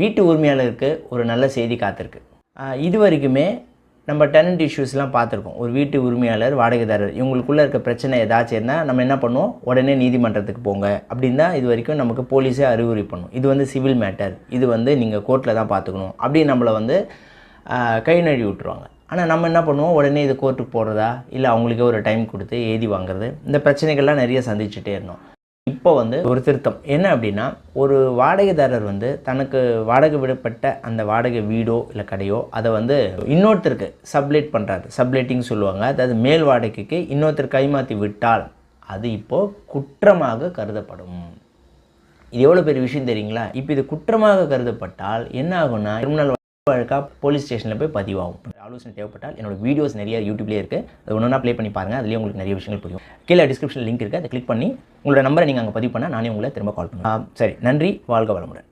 வீட்டு உரிமையாளருக்கு ஒரு நல்ல செய்தி காத்திருக்கு. இது வரைக்குமே நம்ம டெனண்ட் இஷ்யூஸ்லாம் பார்த்துருக்கோம். ஒரு வீட்டு உரிமையாளர் வாடகைதாரர் இவங்களுக்குள்ளே இருக்க பிரச்சனை ஏதாச்சும் இருந்தால் நம்ம என்ன பண்ணுவோம்? உடனே நீதிமன்றத்துக்கு போங்க. அப்படின்னு தான் இது வரைக்கும் நமக்கு போலீஸே அறிவுரை பண்ணும். இது வந்து சிவில் மேட்டர். இது வந்து நீங்கள் கோர்ட்டில் தான் பார்த்துக்கணும். அப்படின்னு நம்மளை வந்து கை நழுவி விட்டுருவாங்க. ஆனால் நம்ம என்ன பண்ணுவோம்? உடனே இது கோர்ட்டுக்கு போகிறதா இல்லை அவங்களுக்கே ஒரு டைம் கொடுத்து எழுதி வாங்குறது? இந்த பிரச்சனைகள்லாம் நிறைய சந்திச்சுட்டே இருந்தோம். இப்போ வந்து ஒரு திருத்தம். என்ன அப்படின்னா ஒரு வாடகைதாரர் வந்து தனக்கு வாடகை விடப்பட்ட அந்த வாடகை வீடோ இல்லை கடையோ அதை வந்து இன்னொருத்தருக்கு சப்லேட் பண்ணுறாரு சப்லேட்டிங் சொல்லுவாங்க. அதாவது மேல் வாடகைக்கு இன்னொருத்தர் கைமாற்றி விட்டால் அது இப்போது குற்றமாக கருதப்படும். இது எவ்வளோ பெரிய விஷயம் தெரியுங்களா? இப்போ இது குற்றமாக கருதப்பட்டால் என்ன ஆகும்னா கிரிமினல் வழக்காக போலீஸ் ஸ்டேஷனில் போய் பதிவாகும். ஆலோசனை தேவைப்பட்டால் என்னோட வீடியோஸ் நிறைய யூடியூப்லேயே இருக்குது அது ஒன்று ஒன்றா ப்ளே பண்ணி பாருங்கள் அதுலேயே உங்களுக்கு நிறைய விஷயங்கள் புரியும். கீழே டிஸ்கிரிப்ஷன் லிங்க் இருக்குது அதை கிளிக் பண்ணி உங்களோட நம்பரை நீங்கள் அங்கே பதிவு பண்ணால் நானே உங்களை திரும்ப கால் பண்ணுவேன். சரி. நன்றி. வாழ்க வளமுடன்.